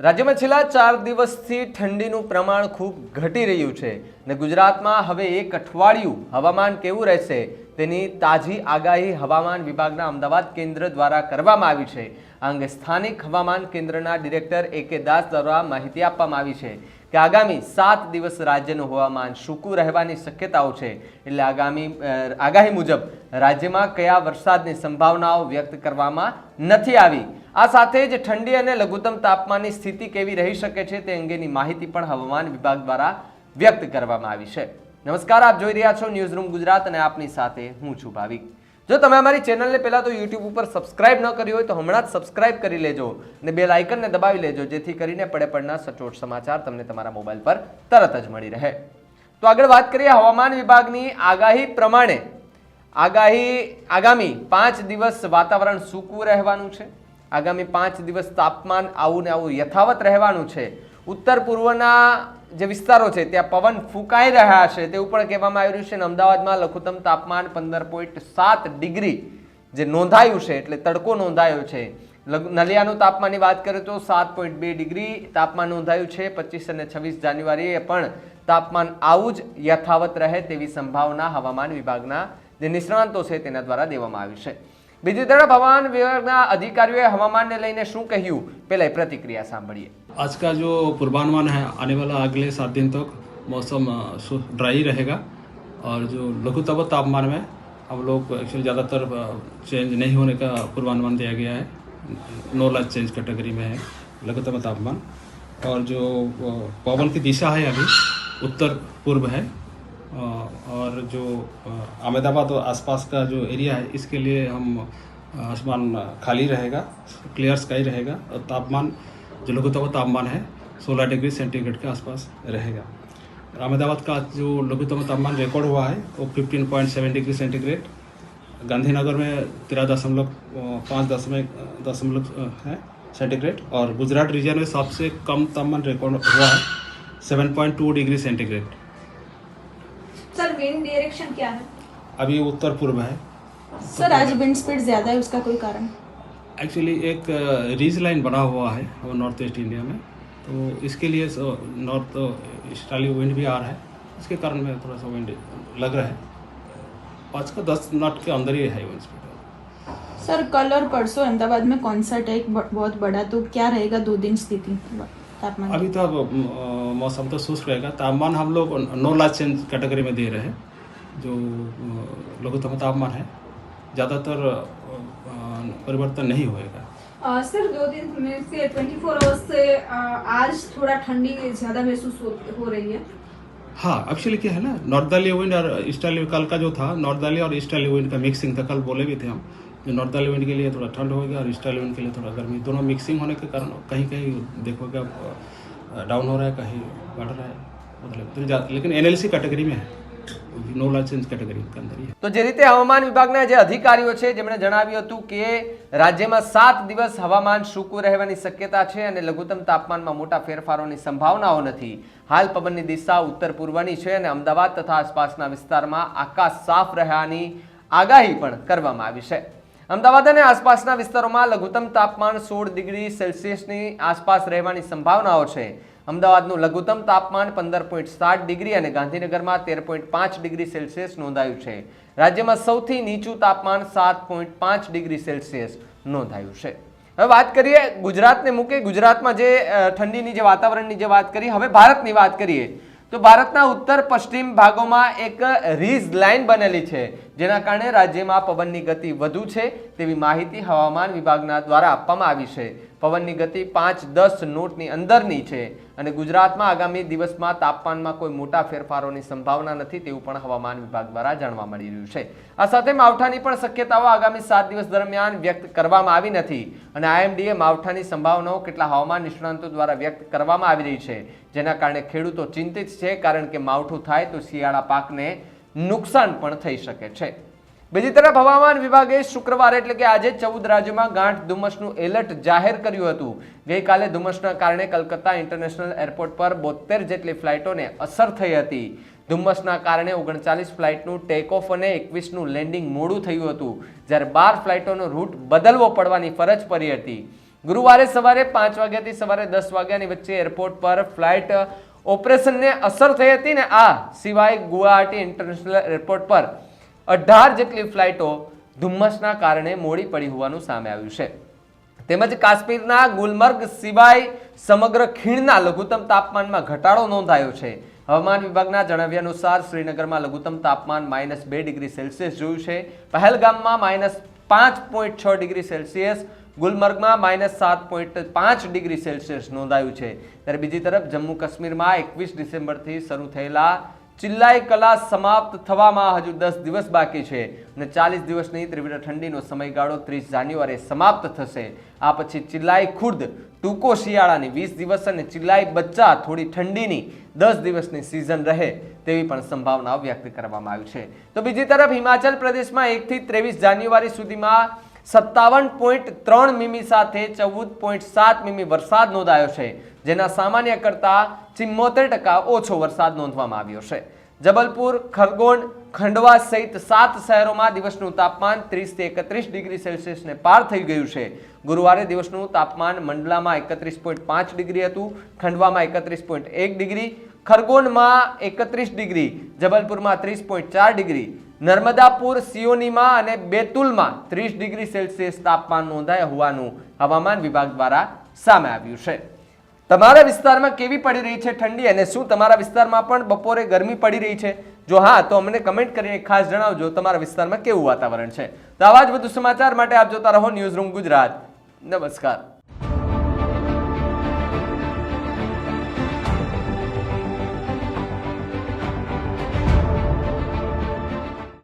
રાજ્યમાં છેલ્લા ચાર દિવસથી ઠંડીનું પ્રમાણ ખૂબ ઘટી રહ્યું છે ને ગુજરાતમાં હવે એક અઠવાડિયું હવામાન કેવું રહેશે તેની તાજી આગાહી હવામાન વિભાગના અમદાવાદ કેન્દ્ર દ્વારા કરવામાં આવી છે. આ અંગે સ્થાનિક હવામાન કેન્દ્રના ડિરેક્ટર એ કે દાસ દ્વારા માહિતી આપવામાં આવી છે. કે આગામી સાત દિવસ રાજ્યનું હવામાન સૂકું રહેવાની શક્યતાઓ છે. એટલે આગામી આગાહી મુજબ રાજ્યમાં કયા વરસાદની સંભાવનાઓ વ્યક્ત કરવામાં નથી આવી. આ સાથે જ ઠંડી અને લઘુત્તમ તાપમાનની સ્થિતિ કેવી રહી શકે છે તે અંગેની માહિતી પણ હવામાન વિભાગ દ્વારા વ્યક્ત કરવામાં આવી છે. નમસ્કાર, આપ જોઈ રહ્યા છો ન્યૂઝ રૂમ ગુજરાત અને આપની સાથે હું છું ભાવિક. જો તમે અમારી ચેનલને પહેલાં તો યુટ્યુબ ઉપર સબસ્ક્રાઇબ ન કરી હોય તો હમણાં જ સબસ્ક્રાઇબ કરી લેજો અને બેલ આઇકનને દબાવી લેજો, જેથી કરીને પડે પડના સચોટ સમાચાર તમને તમારા મોબાઈલ પર તરત જ મળી રહે. તો આગળ વાત કરીએ હવામાન વિભાગની આગાહી પ્રમાણે. આગાહી આગામી પાંચ દિવસ વાતાવરણ સૂકું રહેવાનું છે. આગામી પાંચ દિવસ તાપમાન આવું ને આવું યથાવત રહેવાનું છે. ઉત્તર પૂર્વના જે વિસ્તારો છે, ત્યાં પવન ફૂંકાઈ રહ્યા છે તેવું પણ કહેવામાં આવી રહ્યું છે અને અમદાવાદમાં લઘુત્તમ તાપમાન પંદર પોઈન્ટ સાત ડિગ્રી જે નોંધાયું છે, એટલે તડકો નોંધાયો છે. નલિયાનું તાપમાનની વાત કરીએ તો સાત પોઈન્ટ બે ડિગ્રી તાપમાન નોંધાયું છે, પચીસ અને છવ્વીસ જાન્યુઆરીએ પણ તાપમાન આવું જ યથાવત રહે તેવી સંભાવના હવામાન વિભાગના જે નિષ્ણાંતો છે, તેના દ્વારા દેવામાં આવી છે. બીજી તરફ હવામાન વિભાગના અધિકારીઓએ હવામાનને લઈને શું કહ્યું પહેલા એ પ્રતિક્રિયા સાંભળીએ आज का जो पूर्वानुमान है आने वाला अगले सात दिन तक मौसम ड्राई रहेगा और जो लघुतम तापमान में हम लोग एक्चुअली ज़्यादातर चेंज नहीं होने का पूर्वानुमान दिया गया है नो लाइफ चेंज कैटेगरी में है लघुतम तापमान और जो अ, पवन की दिशा है अभी उत्तर पूर्व है अ, और जो अहमदाबाद और आसपास का जो एरिया है, इसके लिए हम आसमान खाली रहेगा, क्लियर स्काई रहेगा, और तापमान, जो लघुतम तापमान है 16 डिग्री सेंटीग्रेड के आसपास रहेगा। अहमदाबाद का जो लघुतम तापमान रिकॉर्ड हुआ है, वो 15.7 डिग्री सेंटीग्रेड। गांधीनगर में तेरह दशमलव पाँच दशमलव दशमलव है, सेंटीग्रेड, और गुजरात रीजन में सबसे कम तापमान रिकॉर्ड हुआ है 7.2 डिग्री सेंटीग्रेड। विंड डायरेक्शन क्या है? अभी उत्तर पूर्व है। सर आज विंड स्पीड ज़्यादा है उसका कोई कारण? एक्चुअली एक रीज लाइन बना हुआ है वो नॉर्थ ईस्ट इंडिया में। तो इसके लिए नॉर्थ ईस्टर्ली विंड भी आ रहा है। इसके कारण में थोड़ा सा विंड लग रहा है। पाँच का दस नॉट के अंदर ही है विंड स्पीड सर कल और परसों अहमदाबाद में कॉन्सर्ट है एक बहुत बड़ा तो क्या रहेगा दो दिन स्थिति? तापमान अभी तो अब, मौसम तो शुष्क रहेगा। तापमान हम लोग नो लार्ज चेंज कैटेगरी में दे रहे हैं जो लघुतम तापमान है। ज़्यादातर परिवर्तन नहीं होएगा। सर दो दिन में से 24 फोर आवर्स से आज थोड़ा ठंडी ज़्यादा महसूस हो, हो रही है। हाँ एक्चुअली क्या है ना नॉर्दर्ली विंड और ईस्टर्ली कल का जो था नॉर्दर्ली और ईस्टर्ली विंड का मिक्सिंग था कल बोले भी थे हम। जो नॉर्दर्ली विंड के लिए थोड़ा ठंड होगा और ईस्टर्ली विंड के लिए थोड़ा गर्मी दोनों मिक्सिंग होने के कारण कहीं कहीं देखोगे डाउन हो रहा है कहीं बढ़ रहा है मतलब तो ज्यादा- लेकिन एनएलसी कैटेगरी में है नो लाइफ चेंज कैटेगरी के अंदर ही है તો જે રીતે હવામાન વિભાગના જે અધિકારીઓ છે જેમણે જણાવ્યું હતું કે રાજ્યમાં સાત દિવસ હવામાન સૂકું રહેવાની શક્યતા છે અને લઘુત્તમ તાપમાનમાં મોટા ફેરફારોની સંભાવનાઓ નથી હાલ પવનની દિશા ઉત્તર પૂર્વની છે અને અમદાવાદ તથા આસપાસના વિસ્તારમાં આકાશ સાફ રહેવાની આગાહી પણ કરવામાં આવી છે અમદાવાદ અને આસપાસના વિસ્તારોમાં લઘુત્તમ તાપમાન સોળ ડિગ્રી સેલ્સિયસની આસપાસ રહેવાની સંભાવનાઓ છે. અમદાવાદનું લઘુત્તમ તાપમાન પંદર પોઈન્ટ સાત ડિગ્રી અને ગાંધીનગરમાં તેર પોઈન્ટ પાંચ ડિગ્રી સેલ્સિયસ નોંધાયું છે. રાજ્યમાં સૌથી નીચું તાપમાન સાત પોઈન્ટ પાંચ ડિગ્રી સેલ્સિયસ નોંધાયું છે. હવે વાત કરીએ ગુજરાતને મૂકે ગુજરાતમાં જે ઠંડીની જે વાતાવરણની જે વાત કરી, હવે ભારતની વાત કરીએ તો ભારતના ઉત્તર પશ્ચિમ ભાગોમાં એક રીઝ લાઇન બનેલી છે. જેના કારણે રાજ્યમાં પવનની ગતિ વધુ છે તેવી માહિતી હવામાન વિભાગના દ્વારા આપવામાં આવી છે. પવનની ગતિ પાંચ દસ નોટની અંદરની છે. અને ગુજરાતમાં આગામી દિવસમાં તાપમાનમાં કોઈ મોટા ફેરફારોની સંભાવના નથી તેવું પણ હવામાન વિભાગ દ્વારા જાણવા મળી રહ્યું છે. આ સાથે માવઠાની પણ શક્યતાઓ આગામી સાત દિવસ દરમિયાન વ્યક્ત કરવામાં આવી નથી. અને આઈએમડીએ માવઠાની સંભાવનાઓ કેટલા હવામાન નિષ્ણાંતો દ્વારા વ્યક્ત કરવામાં આવી રહી છે, જેના કારણે ખેડૂતો ચિંતિત છે, કારણ કે માવઠું થાય તો શિયાળા પાકને નુકસાન પણ થઈ શકે છે. બીજી તરફ હવામાન વિભાગે શુક્રવારે એટલે કે આજે ચૌદ રાજ્યોમાં ગાંઠ ધુમ્મસનું એલર્ટ જાહેર કર્યું હતું. ગઈકાલે ધુમ્મસના કારણે કલકત્તા ઇન્ટરનેશનલ એરપોર્ટ પર બોતેર જેટલી ફ્લાઇટોને અસર થઈ હતી. ધુમ્મસના કારણે ઓગણચાલીસ ફ્લાઇટનું ટેક ઓફ અને એકવીસનું લેન્ડિંગ મોડું થયું હતું. જ્યારે બાર ફ્લાઇટોનો રૂટ બદલવો પડવાની ફરજ પડી હતી. ગુરુવારે સવારે પાંચ વાગ્યાથી સવારે દસ વાગ્યાની વચ્ચે એરપોર્ટ પર ફ્લાઇટ ઓપરેશનને અસર થઈ હતી ને આ સિવાય ગુવાહાટી ઇન્ટરનેશનલ એરપોર્ટ પર અઢાર જેટલી ફ્લાઇટો ધુમ્મસના કારણે મોડી પડી હોવાનું સામે આવ્યું છે. તેમજ કાશ્મીરના ગુલમર્ગ સિવાય સમગ્ર ખીણના લઘુત્તમ તાપમાનમાં ઘટાડો નોંધાયો છે. હવામાન વિભાગના જણાવ્યા અનુસાર શ્રીનગરમાં લઘુત્તમ તાપમાન માઇનસ બે ડિગ્રી સેલ્સિયસ જોયું છે. પહેલગામમાં માઇનસ પાંચ પોઈન્ટ છ ડિગ્રી સેલ્સિયસ, ગુલમર્ગમાં માઇનસ સાત પોઈન્ટ પાંચ ડિગ્રી સેલ્સિયસ નોંધાયું છે. ત્યારે બીજી તરફ જમ્મુ કાશ્મીરમાં એકવીસ ડિસેમ્બરથી શરૂ થયેલા ચિલ્લાઈ કલા સમાપ્ત થવામાં હજુ દસ દિવસ બાકી છે અને ચાલીસ દિવસની તીવ્ર ઠંડીનો સમયગાળો ત્રીસ જાન્યુઆરીએ સમાપ્ત થશે. આ પછી ચિલ્લાઈ ખુર્દ, ટૂંકો શિયાળાની વીસ દિવસ અને ચિલ્લાઈ બચ્ચા થોડી ઠંડીની દસ દિવસની સિઝન રહે તેવી પણ સંભાવનાઓ વ્યક્ત કરવામાં આવી છે. તો બીજી તરફ હિમાચલ પ્રદેશમાં એકથી ત્રેવીસ જાન્યુઆરી સુધીમાં સત્તાવન પોઈન્ટ ત્રણ મીમી સાથે ચૌદ પોઈન્ટ સાત મીમી વરસાદ નોંધાયો છે. જેના સામાન્ય કરતાં ચિમ્મોતેર ટકા ઓછો વરસાદ નોંધવામાં આવ્યો છે. જબલપુર, ખરગોન, ખંડવા સહિત સાત શહેરોમાં દિવસનું તાપમાન ત્રીસથી એકત્રીસ ડિગ્રી સેલ્સિયસને પાર થઈ ગયું છે. ગુરુવારે દિવસનું તાપમાન મંડલામાં એકત્રીસ પોઈન્ટ પાંચ ડિગ્રી હતું, ખંડવામાં એકત્રીસ પોઈન્ટ એક ડિગ્રી, ખરગોનમાં એકત્રીસ ડિગ્રી, જબલપુરમાં ત્રીસ પોઈન્ટ ચાર ડિગ્રી, નર્મદાપુર, સિયોનીમાં અને બેતુલમાં ત્રીસ ડિગ્રી સેલ્સિયસ તાપમાન નોંધાયા હોવાનું હવામાન વિભાગ દ્વારા સામે આવ્યું છે. તમારા વિસ્તારમાં કેવી પડી રહી છે ઠંડી અને શું તમારા વિસ્તારમાં પણ બપોરે ગરમી પડી રહી છે? જો હા, તો અમને કમેન્ટ કરીને ખાસ જણાવજો તમારા વિસ્તારમાં કેવું વાતાવરણ છે. તો આવા જ વધુ સમાચાર માટે આપ જોતા રહો ન્યૂઝ રૂમ ગુજરાત. નમસ્કાર.